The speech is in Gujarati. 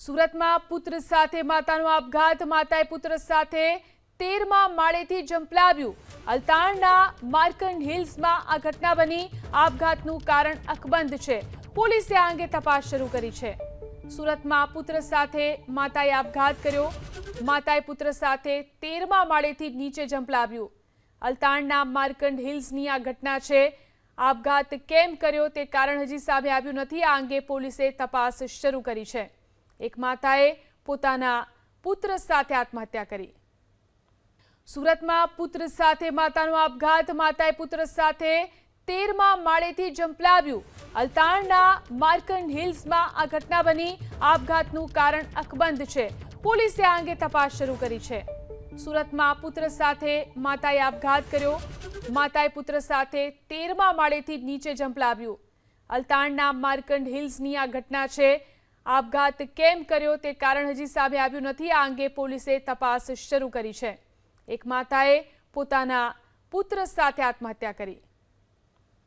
સુરતમાં પુત્ર સાથે માતાનો આપઘાત, માતાએ પુત્ર સાથે તેરમા માળેથી જંપલાવ્યું અલતાણના માર્કંડ હિલ્સમાં આ ઘટના બની. આપઘાતનું કારણ અકબંધ છે. પોલીસે આ અંગે તપાસ શરૂ કરી છે. સુરતમાં પુત્ર સાથે માતાએ આપઘાત કર્યો. માતાએ પુત્ર સાથે તેરમા માળેથી નીચે જંપલાવ્યું અલતાણના માર્કંડ હિલ્સની આ ઘટના છે. આપઘાત કેમ કર્યો તે કારણ હજી સામે આવ્યું નથી. આ અંગે પોલીસે તપાસ શરૂ કરી છે. એક માતાએ પોતાના પુત્ર સાથે આત્મહત્યા કરી. સુરતમાં પુત્ર સાથે માતાનો આપઘાત, માતાએ પુત્ર સાથે તેરમા માળેથી જંપલાવ્યું અલતાણના માર્કંડ હિલ્સમાં આ ઘટના બની. આપઘાતનું કારણ અકબંધ છે. પોલીસે આ અંગે તપાસ શરૂ કરી છે. સુરતમાં પુત્ર સાથે માતાએ આપઘાત કર્યો. માતાએ પુત્ર સાથે તેરમા માળેથી નીચે જંપલાવ્યું અલતાણના માર્કંડ હિલ્સની આ ઘટના છે. આપઘાત કેમ કર્યો તે કારણ હજી સામે આવ્યું નથી. આ અંગે પોલીસે તપાસ શરૂ કરી છે. એક માતાએ પોતાના પુત્ર સાથે આત્મહત્યા કરી.